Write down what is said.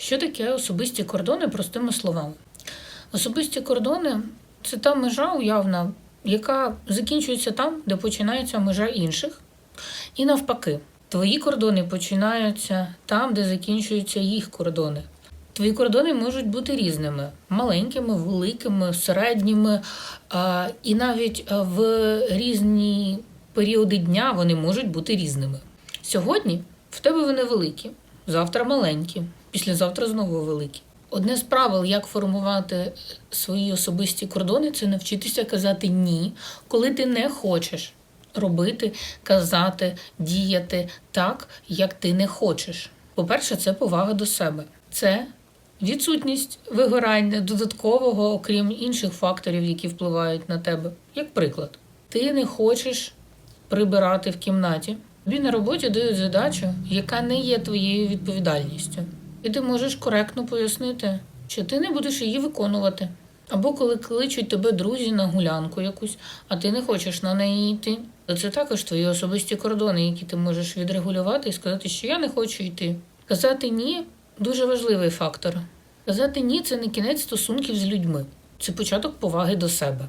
Що таке особисті кордони простими словами? Особисті кордони це та межа уявна, яка закінчується там, де починається межа інших. І навпаки, твої кордони починаються там, де закінчуються їх кордони. Твої кордони можуть бути різними: маленькими, великими, середніми, і навіть в різні періоди дня вони можуть бути різними. Сьогодні в тебе вони великі, завтра маленькі, післязавтра знову великі. Одне з правил, як формувати свої особисті кордони, це навчитися казати ні, коли ти не хочеш робити, казати, діяти так, як ти не хочеш. По-перше, це повага до себе. Це відсутність вигорання додаткового, окрім інших факторів, які впливають на тебе. Як приклад, ти не хочеш прибирати в кімнаті. Тобі на роботі дають задачу, яка не є твоєю відповідальністю. І ти можеш коректно пояснити, що ти не будеш її виконувати. Або коли кличуть тебе друзі на гулянку якусь, а ти не хочеш на неї йти. То це також твої особисті кордони, які ти можеш відрегулювати і сказати, що я не хочу йти. Казати ні дуже важливий фактор. Казати ні це не кінець стосунків з людьми, це початок поваги до себе.